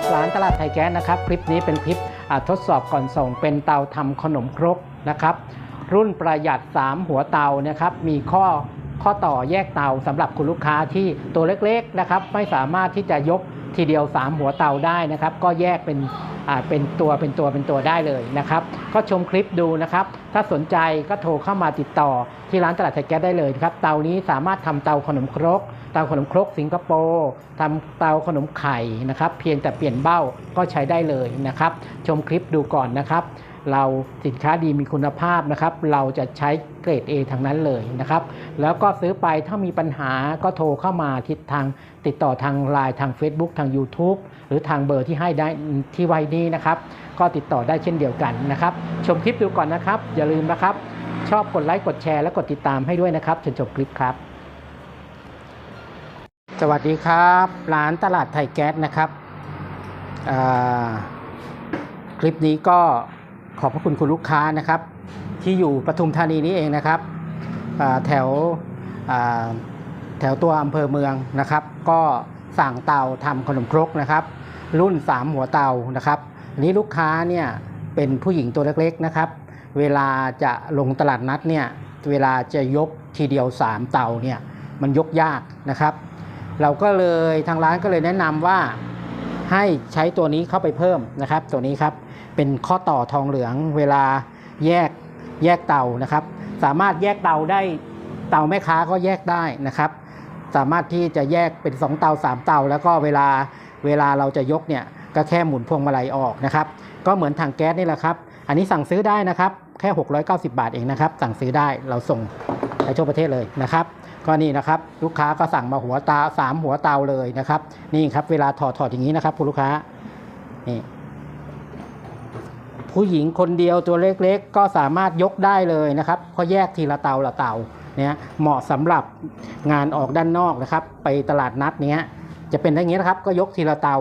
รับร้านตลาดไทยแก๊สนะครับ คลิปนี้เป็นคลิปทดสอบก่อนส่งเป็นเตาทำขนมครกนะครับ รุ่นประหยัด 3 หัวเตานะครับมีข้อข้อต่อแยกเตาสำหรับคุณลูกค้าที่ตัวเล็กๆนะครับ ไม่สามารถที่จะยกทีเดียว 3 หัวเตาได้นะครับ ก็แยกเป็น เป็นตัวเป็นตัวเป็นตัวได้เลยนะครับ ก็ชมคลิปดูนะครับ ถ้าสนใจก็โทรเข้ามาติดต่อที่ร้านตลาดไทยแก๊สได้เลยครับ เตานี้สามารถทำเตาขนมครก เตาขนมครกสิงคโปร์ทำเตาขนมไข่นะครับ เพียงแต่เปลี่ยนเบ้าก็ใช้ได้เลยนะครับ ชมคลิปดูก่อนนะครับ เราสินค้าดีมีคุณภาพนะครับ เราจะใช้เกรด A ทั้งนั้นเลยนะครับ แล้วก็ซื้อไปถ้ามีปัญหาก็โทรเข้ามาทิศทางติดต่อทางไลน์ทาง Facebook ทาง YouTube หรือทางเบอร์ที่ให้ได้ที่ไว้นี้นะครับ ก็ติดต่อได้เช่นเดียวกันนะครับ ชมคลิปดูก่อนนะครับ อย่าลืมนะครับ ชอบกดไลค์กดแชร์และกดติดตามให้ด้วยนะครับจนจบคลิปครับ สวัสดีครับร้านตลาดไทยแก๊สนะครับคลิปนี้ก็ ขอบพระคุณคุณลูกค้านะครับ ที่อยู่ปทุมธานีนี้เองนะครับแถวแถวตัวอำเภอเมืองนะครับ ก็สั่งเตาทำขนมครกนะครับ รุ่น 3 หัวเตานะครับอันนี้ลูกค้าเนี่ยเป็นผู้หญิงตัวเล็กๆนะครับ เวลาจะลงตลาดนัดเนี่ยเวลาจะยกทีเดียว 3 เตาเนี่ยมันยกยากนะครับ เราก็เลยทางร้านก็เลยแนะนำว่าให้ใช้ตัวนี้เข้าไปเพิ่มนะครับ ตัวนี้ครับ เป็นข้อต่อทองเหลือง เวลาแยกแยกเตานะครับ สามารถแยกเตาได้เตาแม่ค้าก็แยกได้นะครับ สามารถที่จะแยกเป็น 2 เตา 3 เตา แล้วก็เวลาเวลาเราจะยกเนี่ยก็แค่หมุนพวงมาลัยออกนะครับ ก็เหมือนถังแก๊สนี่แหละครับ อันนี้สั่งซื้อได้นะครับแค่ 690 บาทเองนะครับ สั่งซื้อได้เราส่งไปทั่วประเทศเลยนะครับ ก็นี่นะครับลูกค้าก็สั่งมาหัวตาสามหัวเตาเลยนะครับ นี่ครับเวลาถอดถอดอย่างนี้นะครับคุณลูกค้านี่ ผู้หญิงคนเดียวตัวเล็กๆ ก็สามารถยกได้เลยนะครับเพราะแยกทีละเตาละเตาเนี่ยเหมาะสำหรับงานออกด้านนอกนะครับ ไปตลาดนัดเนี้ยจะเป็นอย่างนี้นะครับก็ยกทีละเตา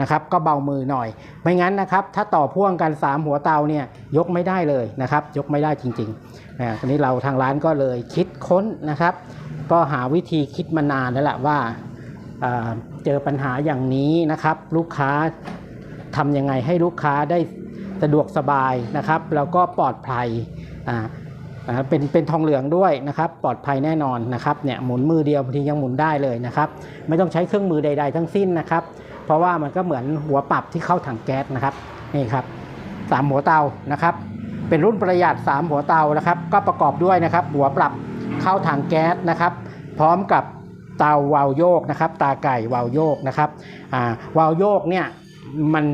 นะครับ ก็เบามือหน่อย ไม่งั้นนะครับ ถ้าต่อพ่วงกัน 3 หัวเตาเนี่ยยกไม่ได้เลยนะครับ ยกไม่ได้จริงๆอ่าทีนี้เราทางร้านก็เลยคิดค้นนะครับ ก็หาวิธีคิดมานานแล้วแหละว่าอ่าเจอปัญหาอย่างนี้นะครับ ลูกค้าทำยังไงให้ลูกค้าได้ สะดวกสบายนะครับ แล้วก็ปลอดภัยอ่าเป็นเป็นทองเหลืองด้วยนะครับ ปลอดภัยแน่นอนนะครับเนี่ยหมุนมือเดียวบางทียังหมุนได้เลยนะครับ ไม่ต้องใช้เครื่องมือใด ๆ ทั้งสิ้นนะครับ เพราะว่ามันก็เหมือนหัวปรับที่เข้าถังแก๊สนะครับนี่ครับสามหัวเตานะครับ เป็นรุ่นประหยัด 3 หัวเตานะครับ ก็ประกอบด้วยนะครับ หัวปรับเข้าถังแก๊สนะครับ พร้อมกับเตาวาล์วโยกนะครับ ตาไก่วาล์วโยกนะครับอ่าวาล์วโยกเนี่ยมัน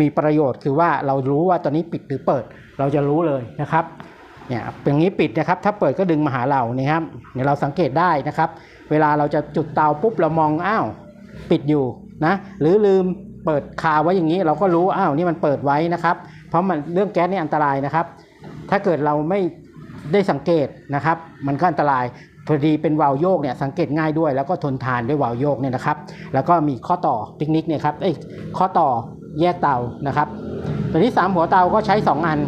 มีประโยชน์ คือว่าเรารู้ว่าตอนนี้ปิดหรือเปิด เราจะรู้เลยนะครับเนี่ยอย่างนี้ปิดนะครับ ถ้าเปิดก็ดึงมาหาเรานี่ครับเดี๋ยเราสังเกตได้นะครับ เวลาเราจะจุดเตาปุ๊บเรามองอ้าวปิดอยู่นะหรือลืมเปิดคาไว้อย่างนี้เราก็รู้อ้าวนี่มันเปิดไว้นะครับ เพราะมันเรื่องแก๊สนี่อันตรายนะครับ ถ้าเกิดเราไม่ได้สังเกตนะครับ มันก็อันตรายพอดีเป็นวาล์วโยกเนี่ยสังเกตง่ายด้วย แล้วก็ทนทานด้วยวาล์วโยกเนี่ยนะครับ แล้วก็มีข้อต่อปิกนิกเนี่ยครับเอ้ข้อต่อ แยกเตานะครับตัวนี้3หัวเตาก็ใช้ 2 อัน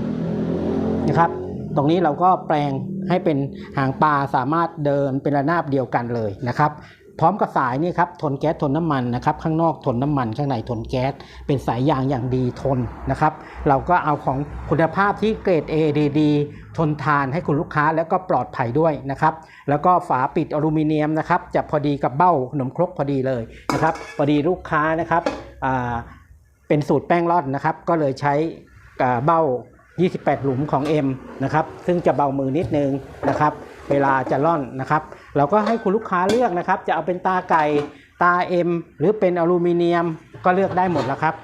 นะครับ ตรงนี้เราก็แปลงให้เป็นหางปลาสามารถเดินเป็นระนาบเดียวกันเลยนะครับ พร้อมกับสายนี่ครับทนแก๊สทนน้ำมันนะครับ ข้างนอกทนน้ำมันข้างในทนแก๊สเป็นสายยางอย่างดีทนนะครับ เราก็เอาของคุณภาพที่เกรด A ดีๆทนทานให้คุณลูกค้าแล้วก็ปลอดภัยด้วยนะครับ แล้วก็ฝาปิดอลูมิเนียมนะครับจะพอดีกับเบ้าขนมครกพอดีเลยนะครับพอดีลูกค้านะครับอ่า เป็นสูตรแป้งร่อนนะครับ ก็เลยใช้เบ้า 28 หลุมของ M นะครับ ซึ่งจะเบามือนิดนึงนะครับ เวลาจะร่อนนะครับ เราก็ให้คุณลูกค้าเลือกนะครับ จะเอาเป็นตาไก่ตา M หรือเป็นอลูมิเนียมก็เลือกได้หมดแล้วครับ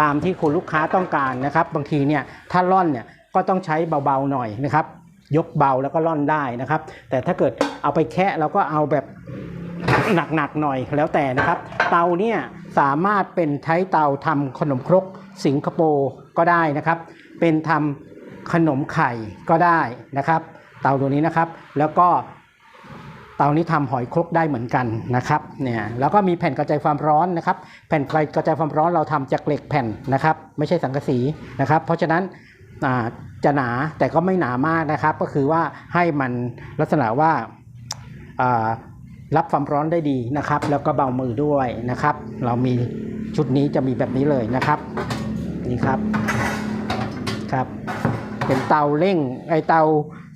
ตามที่คุณลูกค้าต้องการนะครับ บางทีเนี่ยถ้าร่อนเนี่ยก็ต้องใช้เบาๆหน่อยนะครับ ยกเบาแล้วก็ร่อนได้นะครับ แต่ถ้าเกิดเอาไปแคะเราก็เอาแบบหนักๆหน่อยแล้วแต่นะครับ เตาเนี่ย สามารถเป็นใช้เตาทำขนมครกสิงคโปร์ก็ได้นะครับ เป็นทำขนมไข่ก็ได้นะครับ เตาตัวนี้นะครับ แล้วก็เตานี้ทำหอยครกได้เหมือนกันนะครับเนี่ยแล้วก็มีแผ่นกระจายความร้อนนะครับ แผ่นกระจายความร้อนเราทำจากเหล็กแผ่นนะครับ ไม่ใช่สังกะสีนะครับ เพราะฉะนั้นจะหนาแต่ก็ไม่หนามากนะครับ ก็คือว่าให้มันลักษณะว่า รับความร้อนได้ดีนะครับ แล้วก็เบามือด้วยนะครับ เรามีชุดนี้จะมีแบบนี้เลยนะครับ นี่ครับครับ เป็นเตาเร่งไอเตา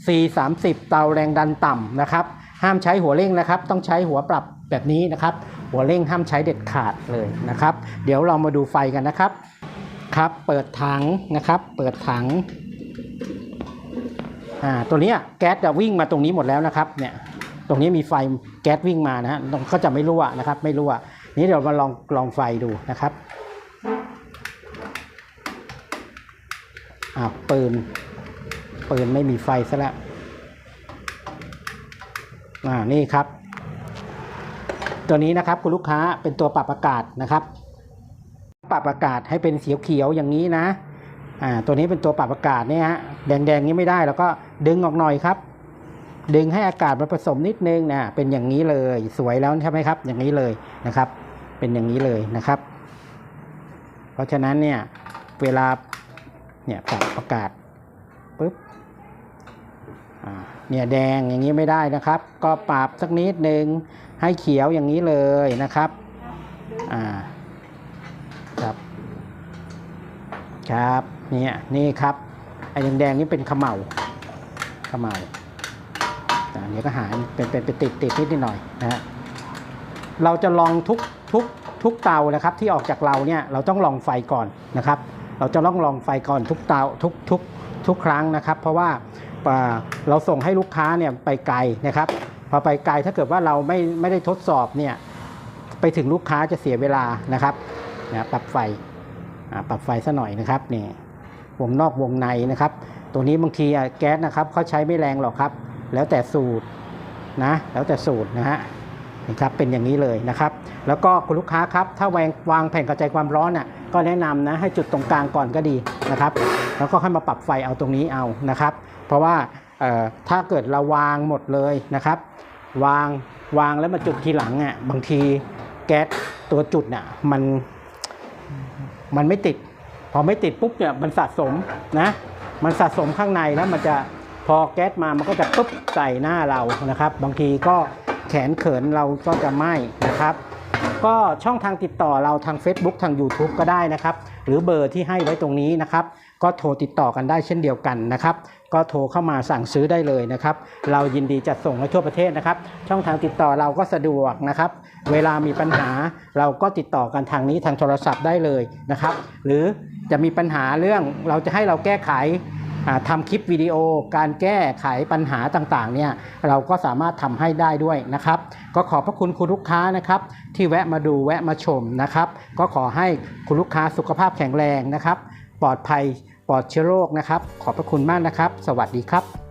C30 เตาแรงดันต่ำนะครับ ห้ามใช้หัวเร่งนะครับ ต้องใช้หัวปรับแบบนี้นะครับ หัวเร่งห้ามใช้เด็ดขาดเลยนะครับ เดี๋ยวเรามาดูไฟกันนะครับครับ เปิดถังนะครับ เปิดถังอ่าตัวนี้แก๊สจะวิ่งมาตรงนี้หมดแล้วนะครับเนี่ย ตรงนี้มีไฟแก๊สวิ่งมานะฮะก็จะไม่รั่วนะครับ ไม่รั่วนี้เดี๋ยวมาลองลองไฟดูนะครับอ่าปืนปืนไม่มีไฟซะแล้วอ่านี่ครับ ตัวนี้นะครับคุณลูกค้าเป็นตัวปรับอากาศนะครับ ปรับอากาศให้เป็นเสียวเขียวอย่างนี้นะอ่าตัวนี้เป็นตัวปรับอากาศเนี่ยฮะแดงๆนี้ไม่ได้แล้วก็ดึงออกหน่อยครับ ดึงให้อากาศมันผสมนิดนึงนะเป็นอย่างนี้เลย สวยแล้วใช่ไหมครับ อย่างนี้เลยนะครับ เป็นอย่างนี้เลยนะครับ เพราะฉะนั้นเนี่ยเวลาเนี่ยปรับอากาศปุ๊บเนี่ยแดงอย่างนี้ไม่ได้นะครับ ก็ปรับสักนิดนึงให้เขียวอย่างนี้เลยนะครับอ่าครับครับเนี่ยนี่ครับไอ้แดงๆนี่เป็นขมเหลาขมเหลา เดี๋ยวก็หายเป็นเป็นเป็นติดติดนิดนิดหน่อยนะฮะเราจะลองทุกทุกทุกเตานะครับที่ออกจากเราเนี่ยเราต้องลองไฟก่อนนะครับ เราจะต้องลองไฟก่อนทุกเตาทุกทุกทุกครั้งนะครับ เพราะว่าเราส่งให้ลูกค้าเนี่ยไปไกลนะครับพอไปไกลถ้าเกิดว่าเราไม่ไม่ได้ทดสอบเนี่ยไปถึงลูกค้าจะเสียเวลานะครับนะปรับไฟปรับไฟซะหน่อยนะครับนี่วงนอกวงในนะครับ ตัวนี้บางทีอะแก๊สนะครับเขาใช้ไม่แรงหรอกครับ แล้วแต่สูตรนะแล้วแต่สูตรนะฮะนะครับเป็นอย่างนี้เลยนะครับ แล้วก็คุณลูกค้าครับถ้าวางวางแผ่นกระจายความร้อนน่ะก็แนะนำนะให้จุดตรงกลางก่อนก็ดีนะครับ แล้วก็ค่อยมาปรับไฟเอาตรงนี้เอานะครับ เพราะว่าเอ่อถ้าเกิดเราวางหมดเลยนะครับ วางวางแล้วมาจุดทีหลังอะบางทีแก๊สตัวจุดน่ะมันมันไม่ติด พอไม่ติดปุ๊บเนี่ยมันสะสมนะมันสะสมข้างในแล้วมันจะ อแก๊สมามันก็จะปุ๊บใส่หน้าเรานะครับ บางทีก็แขนเขินเราก็จะไหม้นะครับ ก็ช่องทางติดต่อเราทาง Facebook ทาง YouTube ก็ได้นะครับ หรือเบอร์ที่ให้ไว้ตรงนี้นะครับ ก็โทรติดต่อกันได้เช่นเดียวกันนะครับ ก็โทรเข้ามาสั่งซื้อได้เลยนะครับ เรายินดีจัดส่งให้ทั่วประเทศนะครับ ช่องทางติดต่อเราก็สะดวกนะครับ เวลามีปัญหาเราก็ติดต่อกันทางนี้ทางโทรศัพท์ได้เลยนะครับ หรือจะมีปัญหาเรื่องเราจะให้เราแก้ไข ทำคลิปวิดีโอ การแก้ไขปัญหาต่างๆเนี่ยเราก็สามารถทำให้ได้ด้วยนะครับ ก็ขอบพระคุณคุณลูกค้านะครับที่แวะมาดูแวะมาชมนะครับ ก็ขอให้คุณลูกค้าสุขภาพแข็งแรงนะครับ ปลอดภัยปลอดเชื้อโรคนะครับ ขอบพระคุณมากนะครับ สวัสดีครับ